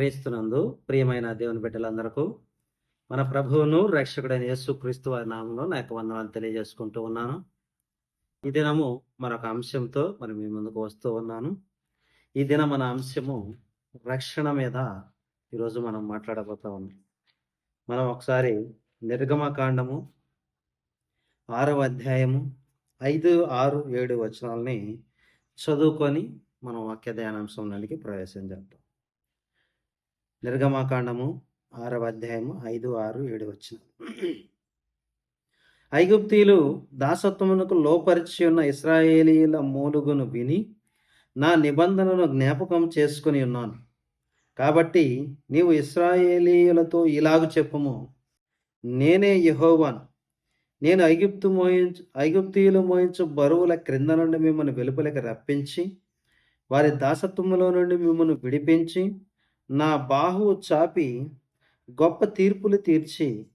క్రీస్తునందు ప్రియమైన దేవుని బిడ్డలందరకు మన ప్రభువును రక్షకుడైన యేసు క్రీస్తు వారి నామంలో నా యొక్క వందనాలు తెలియజేసుకుంటూ ఉన్నాను. ఈ దినము మరొక అంశంతో మరి మీ ముందుకు వస్తూ ఉన్నాను. ఈ దిన మన అంశము రక్షణ మీద ఈరోజు మనం మాట్లాడబోతా ఉన్నాం. మనం ఒకసారి నిర్గమకాండము ఆరవ అధ్యాయము ఐదు ఆరు ఏడు వచనాలని చదువుకొని మనం వాక్య ధ్యానాంశంలోనికి ప్రవేశం చేద్దాం. నిర్గమాకాండము ఆరవ అధ్యాయము ఐదు ఆరు ఏడు వచ్చిన. ఐగుప్తీలు దాసత్వమునకు లోపరిచి ఉన్న ఇస్రాయేలీల మూలుగును విని నా నిబంధనను జ్ఞాపకం చేసుకుని ఉన్నాను. కాబట్టి నీవు ఇస్రాయేలీయులతో ఇలాగు చెప్పుము. నేనే యెహోవాను. నేను ఐగుప్తు మోయించు ఐగుప్తీయులు మోయించు బరువుల క్రింద నుండి మిమ్మల్ని వెలుపలికి రప్పించి వారి దాసత్వములో నుండి మిమ్మల్ని విడిపించి నా బాహువు చాపి గొప్ప తీర్పులు తీర్చి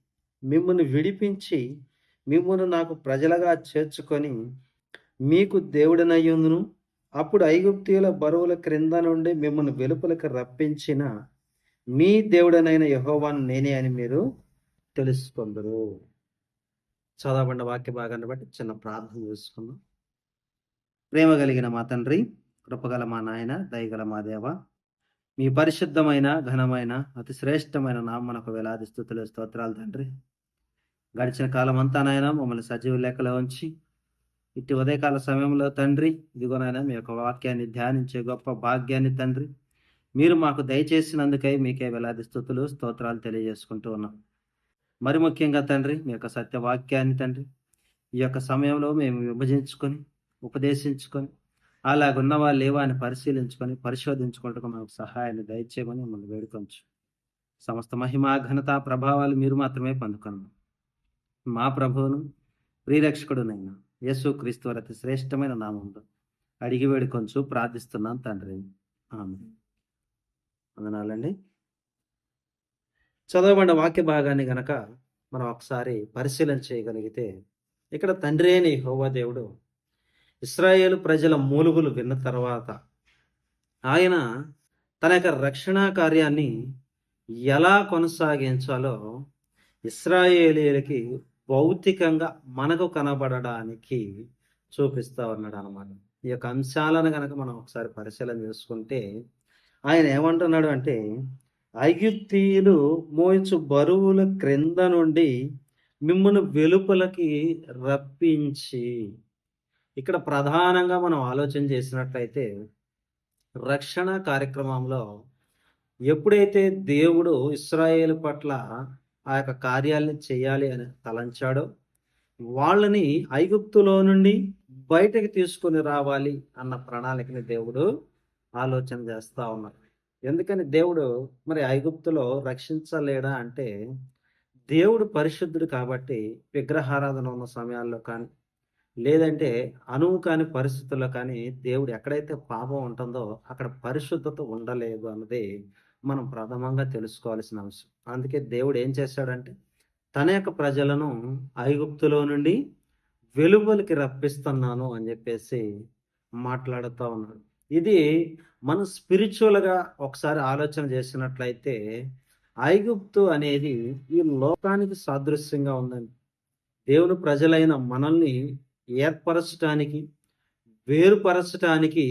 మిమ్మల్ని విడిపించి మిమ్మల్ని నాకు ప్రజలుగా చేర్చుకొని మీకు దేవుడినయ్యుందును. అప్పుడు ఐగుప్తీయుల బరువుల క్రింద నుండి మిమ్మల్ని వెలుపలకు రప్పించిన మీ దేవుడనైన యహోవాను నేనే అని మీరు తెలుసుకుందరు. చదవబడిన వాక్య భాగాన్ని బట్టి చిన్న ప్రార్థన చేసుకుందాం. ప్రేమ కలిగిన మా తండ్రి కృపగల మా నాయన దయగల మా దేవ మీ పరిశుద్ధమైన ఘనమైన అతి శ్రేష్టమైన నామనకు వేలాది స్థుతులు స్తోత్రాలు తండ్రి. గడిచిన కాలం అంతా నాయన మమ్మల్ని సజీవ లెక్కలో ఉంచి ఇట్టి ఉదయకాల సమయంలో తండ్రి ఇదిగోనైనా మీ యొక్క వాక్యాన్ని ధ్యానించే గొప్ప భాగ్యాన్ని తండ్రి. మీరు మాకు దయచేసినందుకై మీకే వేలాది స్థుతులు స్తోత్రాలు తెలియజేసుకుంటూ ఉన్నాం. మరి ముఖ్యంగా తండ్రి మీ యొక్క సత్యవాక్యాన్ని తండ్రి ఈ యొక్క సమయంలో మేము విభజించుకొని ఉపదేశించుకొని అలాగున్న వాళ్ళు లేవా అని పరిశీలించుకొని పరిశోధించుకుంటూ మాకు సహాయాన్ని దయచేయమని మిమ్మల్ని వేడుకొంచు. సమస్త మహిమ ఘనత ప్రభావాలు మీరు మాత్రమే పొందుకున్నాం. మా ప్రభువును ప్రియరక్షకుడునైనా యేసు క్రీస్తు అతి శ్రేష్టమైన నామంలో అడిగి వేడుకొంచు ప్రార్థిస్తున్నాను తండ్రి. ఆమె వందనాలండి. చదవబడిన వాక్య భాగాన్ని గనక మనం ఒకసారి పరిశీలన చేయగలిగితే ఇక్కడ తండ్రి అని హోవా దేవుడు ఇస్రాయేలు ప్రజల మూలుగులు విన్న తర్వాత ఆయన తన యొక్క రక్షణ కార్యాన్ని ఎలా కొనసాగించాలో ఇస్రాయేలీలకి భౌతికంగా మనకు కనబడడానికి చూపిస్తా ఉన్నాడు అనమాట ఈ యొక్క అంశాలను కనుక మనం ఒకసారి పరిశీలన చేసుకుంటే ఆయన ఏమంటున్నాడు అంటే ఐగుప్తీయులు మోయించు బరువుల క్రింద నుండి మిమ్మల్ని వెలుపలకి రప్పించి ఇక్కడ ప్రధానంగా మనం ఆలోచన చేసినట్లయితే రక్షణ కార్యక్రమంలో ఎప్పుడైతే దేవుడు ఇస్రాయేల్ పట్ల ఆ యొక్క కార్యాలని చేయాలి అని తలంచాడో వాళ్ళని ఐగుప్తులో నుండి బయటకు తీసుకొని రావాలి అన్న ప్రణాళికని దేవుడు ఆలోచన చేస్తూ ఉన్నారు. ఎందుకని దేవుడు మరి ఐగుప్తులో రక్షించలేడా అంటే దేవుడు పరిశుద్ధుడు కాబట్టి విగ్రహారాధన ఉన్న సమయాల్లో కానీ లేదంటే అనువు కాని పరిస్థితుల్లో కానీ దేవుడు ఎక్కడైతే పాపం ఉంటుందో అక్కడ పరిశుద్ధత ఉండలేదు అన్నది మనం ప్రథమంగా తెలుసుకోవాల్సిన అంశం. అందుకే దేవుడు ఏం చేశాడంటే తన యొక్క ప్రజలను ఐగుప్తులో నుండి వెలువలికి రప్పిస్తున్నాను అని చెప్పేసి మాట్లాడుతూ ఉన్నాడు. ఇది మనం స్పిరిచువల్గా ఒకసారి ఆలోచన చేసినట్లయితే ఐగుప్తు అనేది ఈ లోకానికి సాదృశ్యంగా ఉందండి. దేవుని ప్రజలైన మనల్ని ఏర్పరచటానికి వేరుపరచటానికి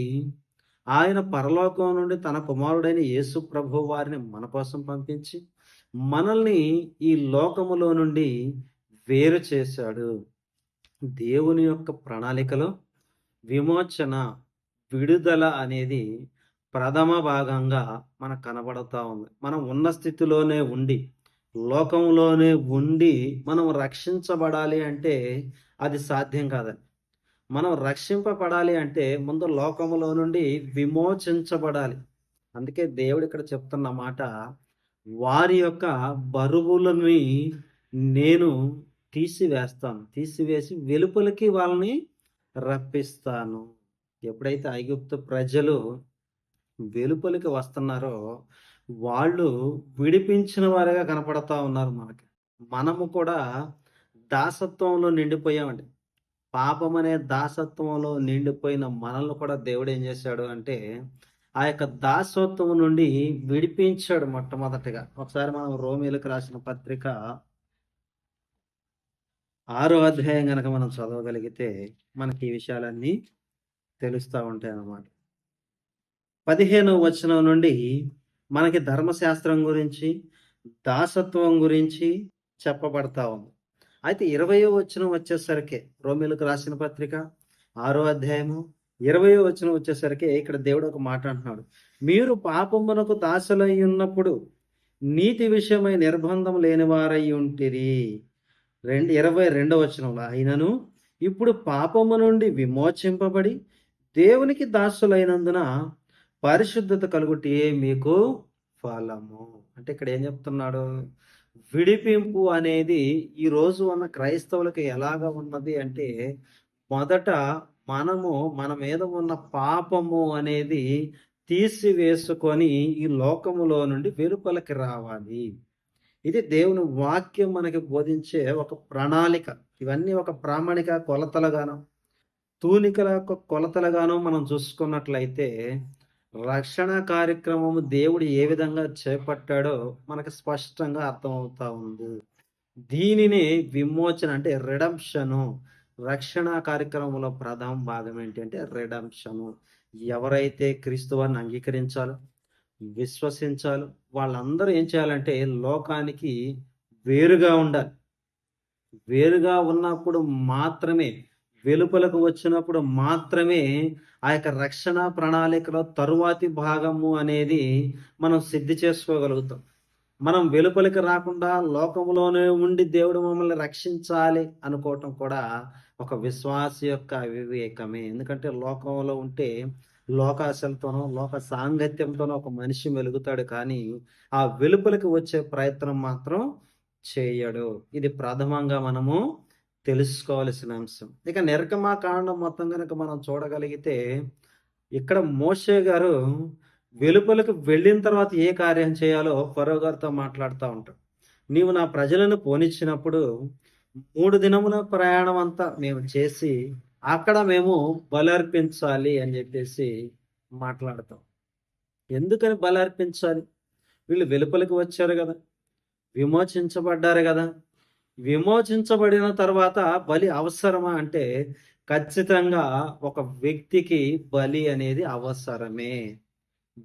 ఆయన పరలోకం నుండి తన కుమారుడైన యేసు ప్రభు వారిని మన కోసం పంపించి మనల్ని ఈ లోకములో నుండి వేరు చేశాడు. దేవుని యొక్క ప్రణాళికలో విమోచన విడుదల అనేది ప్రథమ భాగంగా మనకు కనబడుతూ ఉంది. మనం ఉన్న స్థితిలోనే ఉండి లోకంలోనే ఉండి మనం రక్షించబడాలి అంటే అది సాధ్యం కాదని మనం రక్షింపబడాలి అంటే ముందు లోకంలో నుండి విమోచించబడాలి. అందుకే దేవుడు ఇక్కడ చెప్తున్న మాట వారి యొక్క బరువులని నేను తీసివేస్తాను. తీసివేసి వెలుపలికి వాళ్ళని రప్పిస్తాను. ఎప్పుడైతే ఐగుప్తు ప్రజలు వెలుపలికి వస్తున్నారో వాళ్ళు విడిపించిన వారిగా కనపడతా ఉన్నారు మనకి. మనము కూడా దాసత్వంలో నిండిపోయామండి. పాపం అనే దాసత్వంలో నిండిపోయిన మనల్ని కూడా దేవుడు ఏం చేశాడు అంటే ఆ యొక్క దాసత్వం నుండి విడిపించాడు మొట్టమొదటిగా. ఒకసారి మనం రోమిలకు రాసిన పత్రిక ఆరో అధ్యాయం కనుక మనం చదవగలిగితే మనకి ఈ విషయాలన్నీ తెలుస్తూ ఉంటాయి అన్నమాట పదిహేను వచనం నుండి మనకి ధర్మశాస్త్రం గురించి దాసత్వం గురించి చెప్పబడతా ఉంది. అయితే ఇరవయో వచనం వచ్చేసరికి రోమిలకు రాసిన పత్రిక ఆరో అధ్యాయము ఇరవయో వచనం వచ్చేసరికి ఇక్కడ దేవుడు ఒక మాట అంటున్నాడు. మీరు పాపమునకు దాసులై ఉన్నప్పుడు నీతి విషయమై నిర్బంధం లేని వారై ఉంటిరి. రెండు ఇరవై రెండవ వచనంలో అయినను ఇప్పుడు పాపము నుండి విమోచింపబడి దేవునికి దాసులైనందున పరిశుద్ధత కలుగుటే మీకు ఫలము. అంటే ఇక్కడ ఏం చెప్తున్నాడు? విడిపింపు అనేది ఈ రోజు ఉన్న క్రైస్తవులకి ఎలాగా ఉన్నది అంటే మొదట మనము మన మీద ఉన్న పాపము అనేది తీసివేసుకొని ఈ లోకములో నుండి వెలుపలకి రావాలి. ఇది దేవుని వాక్యం మనకి బోధించే ఒక ప్రణాళిక. ఇవన్నీ ఒక ప్రామాణిక కొలతలుగాను తూనికల యొక్క కొలతలుగాను మనం చూసుకున్నట్లయితే రక్షణ కార్యక్రమము దేవుడు ఏ విధంగా చేపట్టాడో మనకు స్పష్టంగా అర్థమవుతా ఉంది. దీనిని విమోచన అంటే రిడమ్షను రక్షణ కార్యక్రమంలో ప్రధాన భాగం ఏంటి అంటే రిడమ్షను ఎవరైతే క్రీస్తువాన్ని అంగీకరించాలో విశ్వసించాలో వాళ్ళందరూ ఏం చేయాలంటే లోకానికి వేరుగా ఉండాలి. వేరుగా ఉన్నప్పుడు మాత్రమే వెలుపలకు వచ్చినప్పుడు మాత్రమే ఆ యొక్క రక్షణ ప్రణాళికలో తరువాతి భాగము అనేది మనం సిద్ధి చేసుకోగలుగుతాం. మనం వెలుపలికి రాకుండా లోకంలోనే ఉండి దేవుడు మమ్మల్ని రక్షించాలి అనుకోవటం కూడా ఒక విశ్వాస యొక్క అవివేకమే ఎందుకంటే లోకంలో ఉంటే లోకాశలతోనో లోక సాంగత్యంతోనో ఒక మనిషి వెలుగుతాడు కానీ ఆ వెలుపలికి వచ్చే ప్రయత్నం మాత్రం చేయడు. ఇది ప్రథమంగా మనము తెలుసుకోవాల్సిన అంశం. ఇక నిర్గమా కాండం మొత్తం కనుక మనం చూడగలిగితే ఇక్కడ మోషే గారు వెలుపలకు వెళ్ళిన తర్వాత ఏ కార్యం చేయాలో ఫరో గారితో మాట్లాడుతూ ఉంటాడు. నీవు నా ప్రజలను పోనిచ్చినప్పుడు మూడు దినముల ప్రయాణం అంతా మేము చేసి అక్కడ మేము బలర్పించాలి అని చెప్పేసి మాట్లాడతాం. ఎందుకని బలర్పించాలి? వీళ్ళు వెలుపలికి వచ్చారు కదా విమోచించబడ్డారు కదా. విమోచించబడిన తర్వాత బలి అవసరమా అంటే ఖచ్చితంగా ఒక వ్యక్తికి బలి అనేది అవసరమే.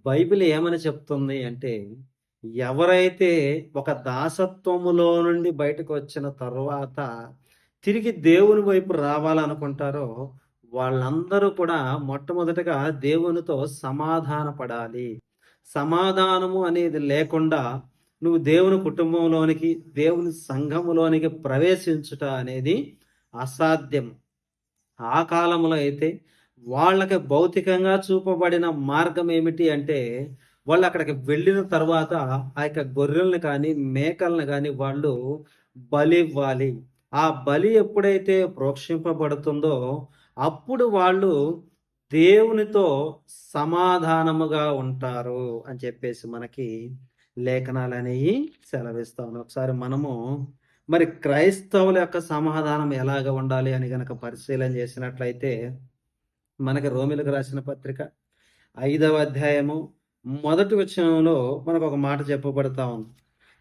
బైబిల్ ఏమని చెప్తుంది అంటే ఎవరైతే ఒక దాసత్వములో నుండి బయటకు వచ్చిన తర్వాత తిరిగి దేవుని వైపు రావాలనుకుంటారో వాళ్ళందరూ కూడా మొట్టమొదటగా దేవునితో సమాధాన పడాలి సమాధానము అనేది లేకుండా నువ్వు దేవుని కుటుంబంలోనికి దేవుని సంఘంలోనికి ప్రవేశించుట అనేది అసాధ్యం. ఆ కాలంలో అయితే వాళ్ళకి భౌతికంగా చూపబడిన మార్గం ఏమిటి అంటే వాళ్ళు అక్కడికి వెళ్ళిన తర్వాత ఆ యొక్క గొర్రెల్ని కానీ మేకల్ని కానీ వాళ్ళు బలి ఇవ్వాలి. ఆ బలి ఎప్పుడైతే ప్రోక్షింపబడుతుందో అప్పుడు వాళ్ళు దేవునితో సమాధానముగా ఉంటారు అని చెప్పేసి మనకి లేఖనాలు అనేవి సెలవిస్తాను ఒకసారి మనము మరి క్రైస్తవుల యొక్క సమాధానం ఎలాగ ఉండాలి అని గనక పరిశీలన చేసినట్లయితే మనకి రోమిలకు రాసిన పత్రిక ఐదవ అధ్యాయము మొదటి వచనంలో మనకు ఒక మాట చెప్పబడతా ఉంది.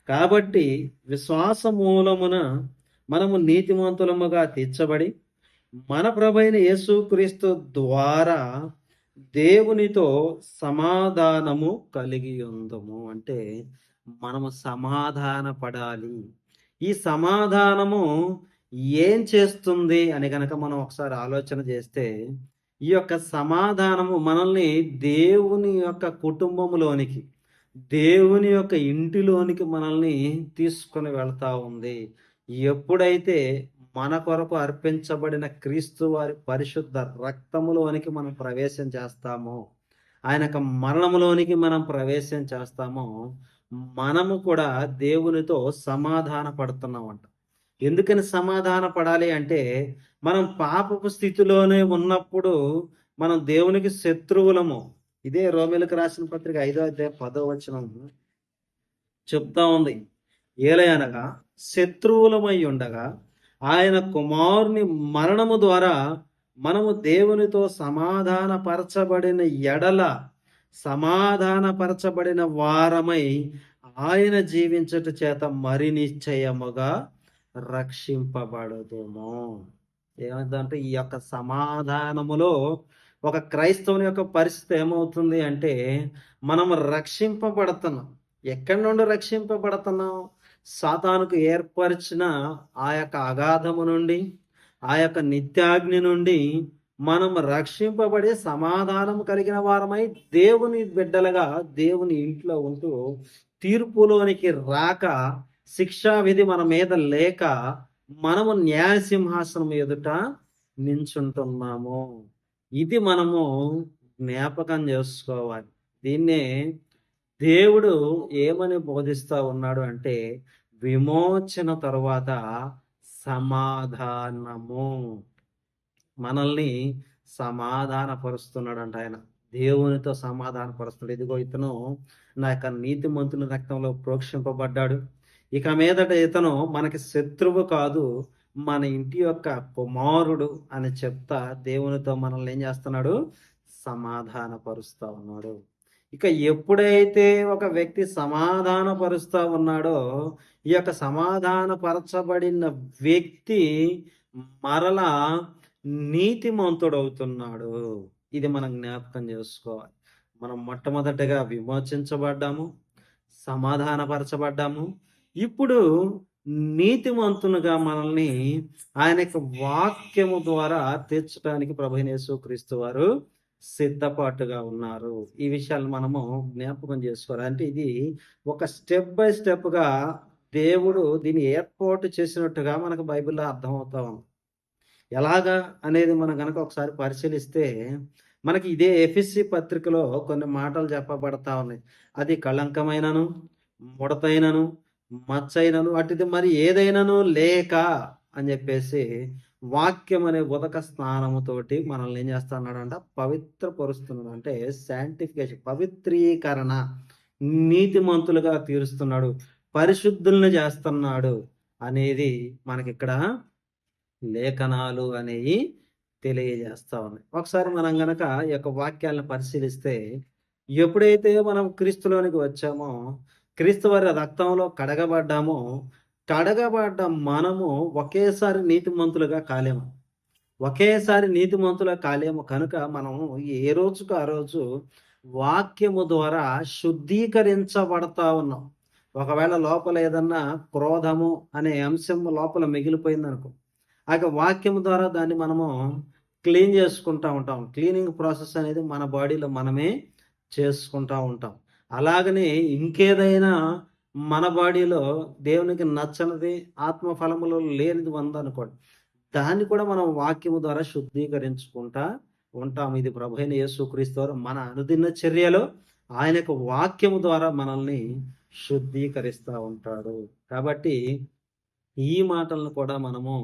కాబట్టి విశ్వాస మూలమున మనము నీతిమంతులముగా తీర్చబడి మన ప్రభైన యేసుక్రీస్తు ద్వారా దేవునితో సమాధానము కలిగి ఉందము. అంటే మనము సమాధాన పడాలి ఈ సమాధానము ఏం చేస్తుంది అని కనుక మనం ఒకసారి ఆలోచన చేస్తే ఈ యొక్క సమాధానము మనల్ని దేవుని యొక్క కుటుంబంలోనికి దేవుని యొక్క ఇంటిలోనికి మనల్ని తీసుకొని వెళ్తా ఉంది. ఎప్పుడైతే మన కొరకు అర్పించబడిన క్రీస్తు వారి పరిశుద్ధ రక్తములోనికి మనం ప్రవేశం చేస్తాము. ఆయన యొక్క మరణములోనికి మనం ప్రవేశం చేస్తామో. మనము కూడా దేవునితో సమాధాన పడుతున్నామంట. ఎందుకని సమాధాన పడాలి అంటే మనం పాపపు స్థితిలోనే ఉన్నప్పుడు మనం దేవునికి శత్రువులము. ఇదే రోమిలకు రాసిన పత్రిక ఐదో అధ్యాయ పదో వచనం చెప్తా ఉంది. ఏలయనగా శత్రువులమై ఉండగా ఆయన కుమారుని మరణము ద్వారా మనము దేవునితో సమాధానపరచబడిన ఎడల సమాధానపరచబడిన వారమై ఆయన జీవించట చేత మరి నిశ్చయముగా రక్షింపబడదుము. ఏమంటే ఈ యొక్క సమాధానములో ఒక క్రైస్తవుని యొక్క పరిస్థితి ఏమవుతుంది అంటే మనం రక్షింపబడుతున్నాం. ఎక్కడి నుండి రక్షింపబడుతున్నాం? సాతానుకు ఏర్పరిచిన ఆ యొక్క అగాధము నుండి ఆ యొక్క నిత్యాగ్ని నుండి మనం రక్షింపబడి సమాధానం కలిగిన వారమై దేవుని బిడ్డలుగా దేవుని ఇంట్లో ఉంటూ తీర్పులోనికి రాక శిక్షా విధి మన మీద లేక మనము న్యాయసింహాసనం ఎదుట నించుంటున్నాము. ఇది మనము జ్ఞాపకం చేసుకోవాలి. దీన్నే దేవుడు ఏమని బోధిస్తూ ఉన్నాడు అంటే విమోచన తరువాత సమాధానము. మనల్ని సమాధాన పరుస్తున్నాడంట ఆయన. దేవునితో సమాధాన పరుస్తున్నాడు ఇదిగో ఇతను నా యొక్క నీతిమంతుని రక్తంలో ప్రోక్షింపబడ్డాడు. ఇక మీదట ఇతను మనకి శత్రువు కాదు మన ఇంటి యొక్క కుమారుడు అని చెప్తా దేవునితో మనల్ని ఏం చేస్తున్నాడు? సమాధానపరుస్తా ఉన్నాడు. ఇక ఎప్పుడైతే ఒక వ్యక్తి సమాధానపరుస్తూ ఉన్నాడో ఈ యొక్క సమాధాన పరచబడిన వ్యక్తి మరలా నీతిమంతుడవుతున్నాడు. ఇది మనం జ్ఞాపకం చేసుకోవాలి. మనం మొట్టమొదటిగా విమోచించబడ్డాము సమాధానపరచబడ్డాము. ఇప్పుడు నీతిమంతునుగా మనల్ని ఆయన యొక్క వాక్యము ద్వారా తీర్చడానికి ప్రభు క్రీస్తు వారు సిద్ధపాటుగా ఉన్నారు. ఈ విషయాలు మనము జ్ఞాపకం చేసుకోవాలి. అంటే ఇది ఒక స్టెప్ బై స్టెప్గా దేవుడు దీన్ని ఏర్పాటు చేసినట్టుగా మనకు బైబిల్లో అర్థమవుతా ఉంది. ఎలాగా అనేది మనం కనుక ఒకసారి పరిశీలిస్తే మనకి ఇదే ఎఫ్ఎస్సి పత్రికలో కొన్ని మాటలు చెప్పబడతా ఉన్నాయి. అది కళంకమైనను ముడతైనను మచ్చైనను వాటిది మరి ఏదైనాను లేక అని చెప్పేసి వాక్యం అనే ఉదక స్నానముతోటి మనల్ని ఏం చేస్తున్నాడంట? పవిత్రపరుస్తున్నాడు అంటే శాంటిఫికేషన్ పవిత్రీకరణ నీతిమంతులుగా తీరుస్తున్నాడు పరిశుద్ధులను చేస్తున్నాడు అనేది మనకి ఇక్కడ లేఖనాలు అనేవి తెలియజేస్తా ఉన్నాయి. ఒకసారి మనం గనక ఈ యొక్క వాక్యాలను పరిశీలిస్తే ఎప్పుడైతే మనం క్రీస్తులోనికి వచ్చామో క్రీస్తు వారి రక్తంలో కడగబడ్డామో కడగబడ్డ మనము ఒకేసారి నీతిమంతులుగా కాలేము. ఒకేసారి నీతిమంతులుగా కాలేము కనుక మనము ఏ రోజుకు ఆ రోజు వాక్యము ద్వారా శుద్ధీకరించబడతా ఉన్నాం. ఒకవేళ లోపల ఏదన్నా క్రోధము అనే అంశం లోపల మిగిలిపోయింది అనుకో ఆ వాక్యం ద్వారా దాన్ని మనము క్లీన్ చేసుకుంటా ఉంటాం. క్లీనింగ్ ప్రాసెస్ అనేది మన బాడీలో మనమే చేసుకుంటా ఉంటాం. అలాగనే ఇంకేదైనా మన బాడీలో దేవునికి నచ్చనిది ఆత్మఫలములో లేనిది ఉందనుకోండి దాన్ని కూడా మనం వాక్యము ద్వారా శుద్ధీకరించుకుంటా ఉంటాం ఇది ప్రభు అయిన యేసుక్రీస్తు మన అనుదిన చర్యలో ఆయన యొక్క వాక్యము ద్వారా మనల్ని శుద్ధీకరిస్తూ ఉంటాడు. కాబట్టి ఈ మాటలను కూడా మనము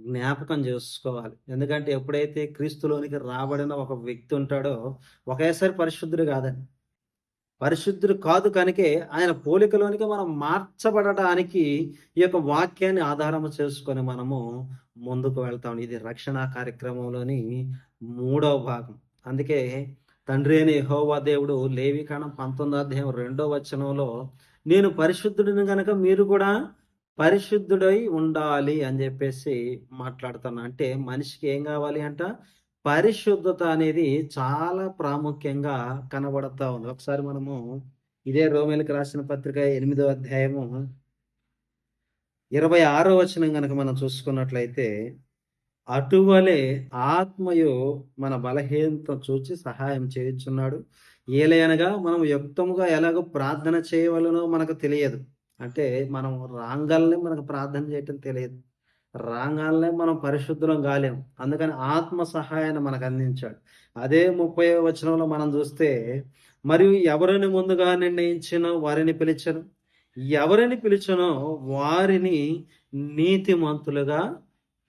జ్ఞాపకం చేసుకోవాలి. ఎందుకంటే ఎప్పుడైతే క్రీస్తులోనికి రాబడిన ఒక వ్యక్తి ఉంటాడో ఒకేసారి పరిశుద్ధుడు కాదని పరిశుద్ధుడు కాదు కనుకే ఆయన పోలికలోనికి మనం మార్చబడటానికి ఈ యొక్క వాక్యాన్ని ఆధారం చేసుకొని మనము ముందుకు వెళ్తాం. ఇది రక్షణ కార్యక్రమంలోని మూడవ భాగం. అందుకే తండ్రి అని హోవా దేవుడు లేవికాణం పంతొమ్మిదో అధ్యాయం రెండో వచనంలో నేను పరిశుద్ధుడిని గనక మీరు కూడా పరిశుద్ధుడై ఉండాలి అని చెప్పేసి మాట్లాడుతున్నా. అంటే మనిషికి ఏం కావాలి అంట? పరిశుద్ధత అనేది చాలా ప్రాముఖ్యంగా కనబడతా ఉంది. ఒకసారి మనము ఇదే రోమేలకు రాసిన పత్రిక ఎనిమిదో అధ్యాయము ఇరవై ఆరో వచనం కనుక మనం చూసుకున్నట్లయితే అటువలే ఆత్మయు మన బలహీనత చూచి సహాయం చేయుచున్నాడు. ఏలయనగా మనం యుక్తముగా ఎలాగో ప్రార్థన చేయవలనో మనకు తెలియదు. అంటే మనం రాంగల్ని మనకు ప్రార్థన చేయటం తెలియదు. రాగానే మనం పరిశుద్ధం కాలేం. అందుకని ఆత్మ సహాయాన్ని మనకు అందించాడు. అదే ముప్పై వచనంలో మనం చూస్తే మరియు ఎవరిని ముందుగా నిర్ణయించినో వారిని పిలిచను? ఎవరిని పిలిచనో వారిని నీతిమంతులుగా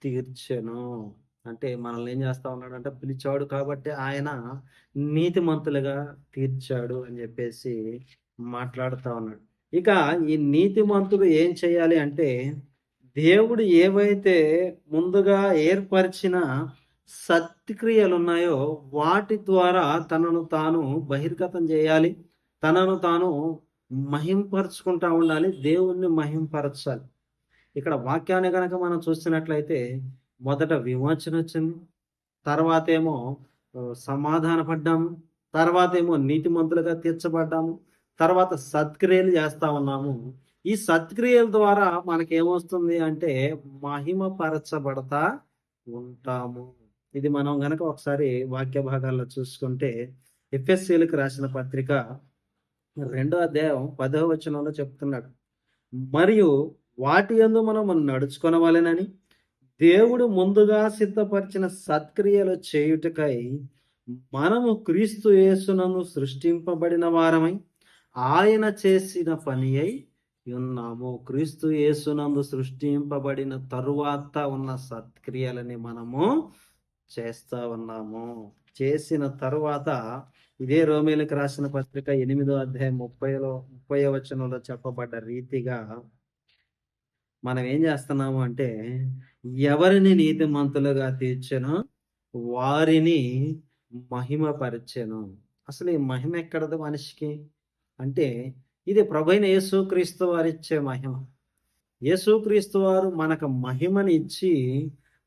తీర్చెను. అంటే మనల్ని ఏం చేస్తా ఉన్నాడు అంటే పిలిచాడు కాబట్టి ఆయన నీతిమంతులుగా తీర్చాడు అని చెప్పేసి మాట్లాడుతూ ఉన్నాడు. ఇక ఈ నీతిమంతుడు ఏం చేయాలి అంటే దేవుడు ఏవైతే ముందుగా ఏర్పరిచిన సత్క్రియలు ఉన్నాయో వాటి ద్వారా తనను తాను బహిర్గతం చేయాలి. తనను తాను మహింపరచుకుంటా ఉండాలి. దేవుణ్ణి మహింపరచాలి. ఇక్కడ వాక్యాన్ని కనుక మనం చూసినట్లయితే మొదట విమోచన వచ్చింది. తర్వాత ఏమో సమాధాన పడ్డాము తర్వాత ఏమో నీతిమంతులుగా తీర్చబడ్డాము. తర్వాత సత్క్రియలు చేస్తా ఉన్నాము. ఈ సత్క్రియల ద్వారా మనకేమొస్తుంది అంటే మహిమపరచబడతా ఉంటాము. ఇది మనం గనక ఒకసారి వాక్య భాగాల్లో చూసుకుంటే ఎఫ్ఎస్సీలకు రాసిన పత్రిక రెండో అధ్యాయం పదవ వచనంలో చెప్తున్నాడు. మరియు వాటి ఎందు మనం నడుచుకొనవలెనని దేవుడు ముందుగా సిద్ధపరిచిన సత్క్రియలు చేయుటకై మనము క్రీస్తు యేసునను సృష్టింపబడిన వారమై ఆయన చేసిన పని అయి ఉన్నాము. క్రీస్తు యేసునందు సృష్టింపబడిన తరువాత ఉన్న సత్క్రియలని మనము చేస్తా ఉన్నాము. చేసిన తరువాత ఇదే రోమిలకు రాసిన పత్రిక ఎనిమిదో అధ్యాయం ముప్పైలో ముప్పై వచనంలో చెప్పబడ్డ రీతిగా మనం ఏం చేస్తున్నాము అంటే ఎవరిని నీతిమంతులుగా తీర్చను వారిని మహిమపరిచెను. అసలు ఈ మహిమ ఎక్కడదు మనిషికి? అంటే ఇది ప్రభైన యేసుక్రీస్తు వారు ఇచ్చే మహిమ. యేసుక్రీస్తు వారు మనకు మహిమని ఇచ్చి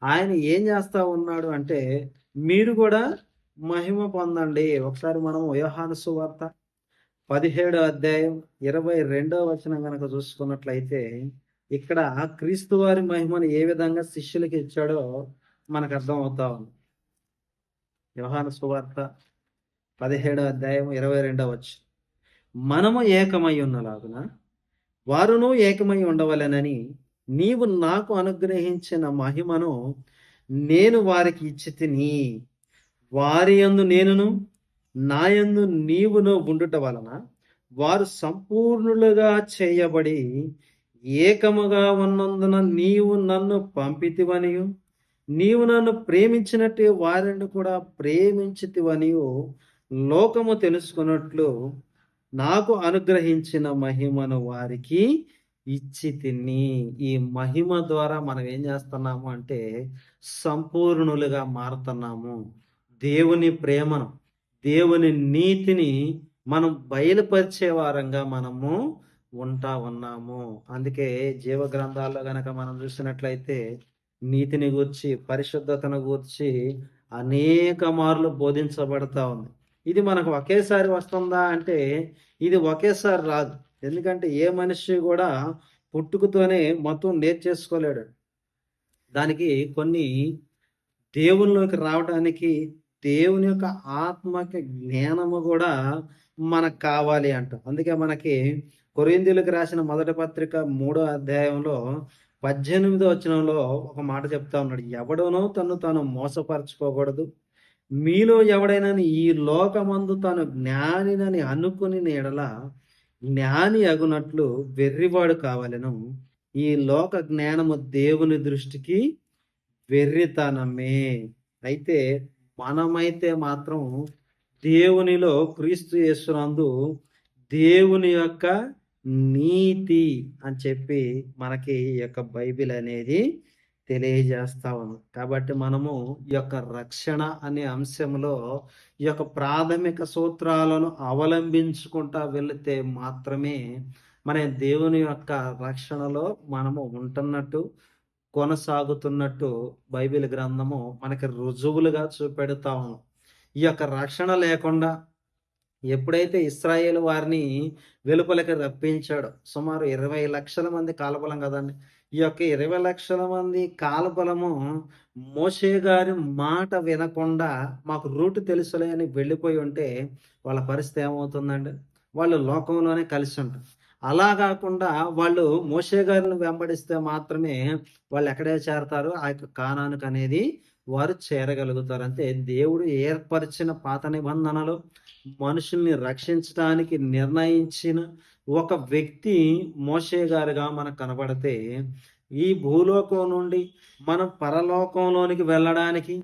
ఆయన ఏం చేస్తా ఉన్నాడు అంటే మీరు కూడా మహిమ పొందండి. ఒకసారి మనం వ్యవహార సువార్త పదిహేడో అధ్యాయం ఇరవై రెండో వచనం కనుక చూసుకున్నట్లయితే ఇక్కడ క్రీస్తు వారి మహిమను ఏ విధంగా శిష్యులకి ఇచ్చాడో మనకు అర్థం అవుతా ఉంది. వ్యవహార సువార్త పదిహేడో అధ్యాయం ఇరవై రెండవ వచ్చి మనము ఏకమై ఉన్నలాగున వారును ఏకమై ఉండవలెనని నీవు నాకు అనుగ్రహించిన మహిమను నేను వారికి ఇచ్చి తిని వారి యందు నేనును నాయందు నీవును ఉండుట వలన వారు సంపూర్ణులుగా చేయబడి ఏకముగా ఉన్నందున నీవు నన్ను పంపితివనియు. నీవు నన్ను ప్రేమించినట్టు వారిని కూడా ప్రేమించితివనియు. లోకము తెలుసుకున్నట్లు నాకు అనుగ్రహించిన మహిమను వారికి ఇచ్చి తిని ఈ మహిమ ద్వారా మనం ఏం చేస్తున్నాము అంటే సంపూర్ణులుగా మారుతున్నాము. దేవుని ప్రేమను దేవుని నీతిని మనం బయలుపరిచే వారంగా మనము ఉంటా ఉన్నాము. అందుకే జీవ గ్రంథాల్లో గనక మనం చూసినట్లయితే నీతిని గూర్చి పరిశుద్ధతను గూర్చి అనేక మార్లు బోధించబడతా ఉంది. ఇది మనకు ఒకేసారి వస్తుందా అంటే ఇది ఒకేసారి రాదు. ఎందుకంటే ఏ మనిషి కూడా పుట్టుకతోనే మొత్తం నేర్చేసుకోలేడు దానికి కొన్ని దేవునిలోకి రావడానికి దేవుని యొక్క ఆత్మకి జ్ఞానము కూడా మనకు కావాలి అంట. అందుకే మనకి కొరిందీలకు రాసిన మొదటి పత్రిక మూడో అధ్యాయంలో పద్దెనిమిదో వచనంలో ఒక మాట చెప్తా ఉన్నాడు. ఎవడనో తను తాను మోసపరచుకోకూడదు. మీలో ఎవడైనా ఈ లోకమందు తాను జ్ఞానినని అనుకుని నీడల జ్ఞాని అగునట్లు వెర్రివాడు కావాలను. ఈ లోక జ్ఞానము దేవుని దృష్టికి వెర్రితనమే. అయితే మనమైతే మాత్రం దేవునిలో క్రీస్తు చేస్తున్నందు దేవుని యొక్క నీతి అని చెప్పి మనకి ఈ యొక్క బైబిల్ అనేది తెలియజేస్తా ఉంది కాబట్టి మనము ఈ యొక్క రక్షణ అనే అంశంలో ఈ యొక్క ప్రాథమిక సూత్రాలను అవలంబించుకుంటా వెళితే మాత్రమే మన దేవుని యొక్క రక్షణలో మనము ఉంటున్నట్టు కొనసాగుతున్నట్టు బైబిల్ గ్రంథము మనకి రుజువులుగా చూపెడతాము. ఈ యొక్క రక్షణ లేకుండా ఎప్పుడైతే ఇస్రాయేల్ వారిని వెలుపలకి రప్పించాడో సుమారు ఇరవై లక్షల మంది కాలబలం కదండి ఈ యొక్క ఇరవై లక్షల మంది కాలబలము మోషే గారి మాట వినకుండా మాకు రూట్ తెలుసులే అని వెళ్ళిపోయి ఉంటే వాళ్ళ పరిస్థితి ఏమవుతుందండి? వాళ్ళు లోకంలోనే కలిసి ఉంటారు. అలా కాకుండా వాళ్ళు మోషే గారిని వెంబడిస్తే మాత్రమే వాళ్ళు ఎక్కడే చేరతారు? ఆ యొక్క కానానికి అనేది వారు చేరగలుగుతారు అంటే దేవుడు ఏర్పరిచిన పాత నిబంధనలు మనుషుల్ని రక్షించడానికి నిర్ణయించిన ఒక వ్యక్తి మోషే గారుగా మనకు కనబడితే ఈ భూలోకం నుండి మనం పరలోకంలోనికి వెళ్ళడానికి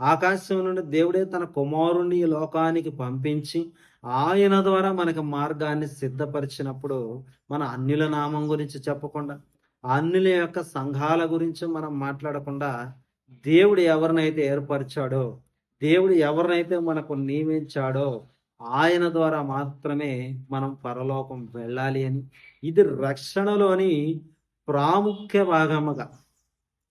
ఆకాశం నుండి దేవుడే తన కుమారుణ్ణి ఈ లోకానికి పంపించి ఆయన ద్వారా మనకు మార్గాన్ని సిద్ధపరిచినప్పుడు మన అన్యుల నామం గురించి చెప్పకుండా అన్యుల యొక్క సంఘాల గురించి మనం మాట్లాడకుండా దేవుడు ఎవరినైతే ఏర్పరిచాడో దేవుడు ఎవరినైతే మనకు నియమించాడో ఆయన ద్వారా మాత్రమే మనం పరలోకం వెళ్ళాలి అని. ఇది రక్షణలోని ప్రాముఖ్య భాగముగా.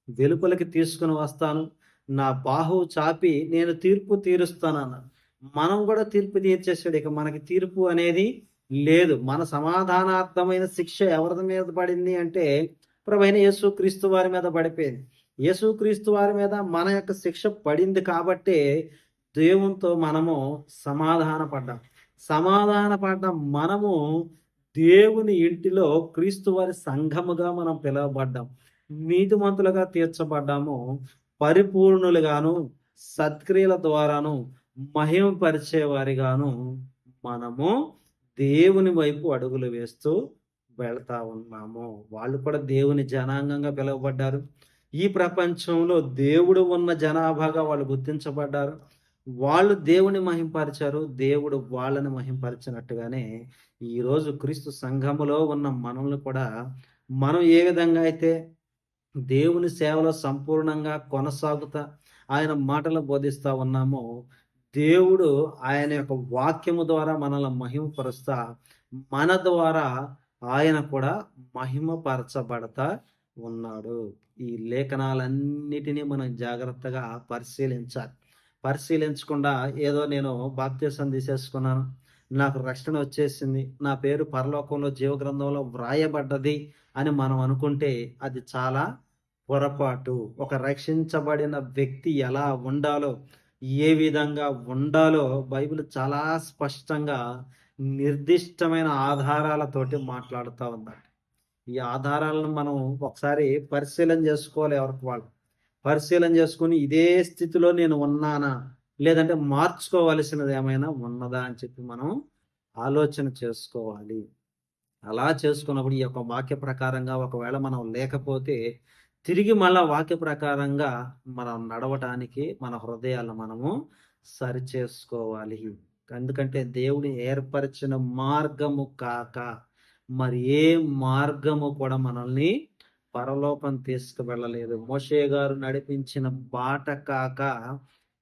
వెలుపలికి తీసుకుని వస్తాను. నా బాహు చాపి నేను తీర్పు తీరుస్తానన్నాడు మనం కూడా తీర్పు తీర్చేసాడు. ఇక మనకి తీర్పు అనేది లేదు. మన సమాధానార్థమైన శిక్ష ఎవరి మీద పడింది అంటే ప్రభైన యేసు క్రీస్తు వారి మీద పడిపోయింది. యేసుక్రీస్తు వారి మీద మన యొక్క శిక్ష పడింది కాబట్టే దేవునితో మనము సమాధాన పడ్డాం సమాధాన పడ్డ మనము దేవుని ఇంటిలో క్రీస్తు వారి సంఘముగా మనం పిలువబడ్డాం. నీతిమంతులుగా తీర్చబడ్డాము. పరిపూర్ణులుగాను సత్క్రియల ద్వారాను మహిమపరిచే వారిగాను మనము దేవుని వైపు అడుగులు వేస్తూ వెళ్తా ఉన్నాము. వాళ్ళు కూడా దేవుని జనాంగంగా పిలువబడ్డారు. ఈ ప్రపంచంలో దేవుడు ఉన్న జనాభాగా వాళ్ళు గుర్తించబడ్డారు. వాళ్ళు దేవుని మహింపరిచారు. దేవుడు వాళ్ళని మహింపరిచినట్టుగానే ఈరోజు క్రీస్తు సంఘములో ఉన్న మనల్ని కూడా మనం ఏ విధంగా అయితే దేవుని సేవలో సంపూర్ణంగా కొనసాగుతా ఆయన మాటలు బోధిస్తూ ఉన్నామో దేవుడు ఆయన యొక్క వాక్యము ద్వారా మనల్ని మహిమపరుస్తా మన ద్వారా ఆయన కూడా మహిమపరచబడతా ఉన్నాడు. ఈ లేఖనాలన్నిటినీ మనం జాగ్రత్తగా పరిశీలించాలి. పరిశీలించకుండా ఏదో నేను బాప్తీసం తీసేసుకున్నాను నాకు రక్షణ వచ్చేసింది నా పేరు పరలోకంలో జీవగ్రంథంలో వ్రాయబడ్డది అని మనం అనుకుంటే అది చాలా పొరపాటు. ఒక రక్షించబడిన వ్యక్తి ఎలా ఉండాలో ఏ విధంగా ఉండాలో బైబిల్ చాలా స్పష్టంగా నిర్దిష్టమైన ఆధారాలతోటి మాట్లాడుతూ ఉందండి. ఈ ఆధారాలను మనం ఒకసారి పరిశీలన చేసుకోవాలి ఎవరికి వాళ్ళు. పరిశీలన చేసుకుని ఇదే స్థితిలో నేను ఉన్నానా? లేదంటే మార్చుకోవలసినది ఏమైనా ఉన్నదా అని చెప్పి మనం ఆలోచన చేసుకోవాలి. అలా చేసుకున్నప్పుడు ఈ యొక్క వాక్య ప్రకారంగా ఒకవేళ మనం లేకపోతే తిరిగి మళ్ళా వాక్య ప్రకారంగా మనం నడవటానికి మన హృదయాలను మనము సరి చేసుకోవాలి ఎందుకంటే దేవుడు ఏర్పరిచిన మార్గము కాక మరి ఏ మార్గము కూడా మనల్ని పరలోకం తీసుకువెళ్ళలేదు. మోషే గారు నడిపించిన బాట కాక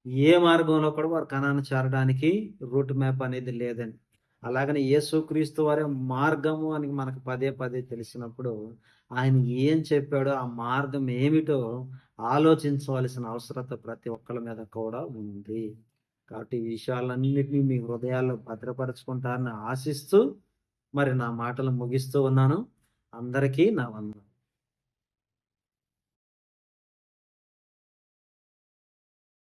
ఏ మార్గంలో కూడా వారు కణాన్ని చేరడానికి రూట్ మ్యాప్ అనేది లేదండి. అలాగని యేసుక్రీస్తు వారే మార్గము అని మనకు పదే పదే తెలిసినప్పుడు ఆయన ఏం చెప్పాడో ఆ మార్గం ఏమిటో ఆలోచించవలసిన అవసరత ప్రతి ఒక్కరి మీద కూడా ఉంది. కాబట్టి ఈ విషయాలన్నింటినీ మీ హృదయాల్లో భద్రపరచుకుంటారని ఆశిస్తూ మరి నా మాటలు ముగిస్తూ ఉన్నాను. అందరికీ నా వందనం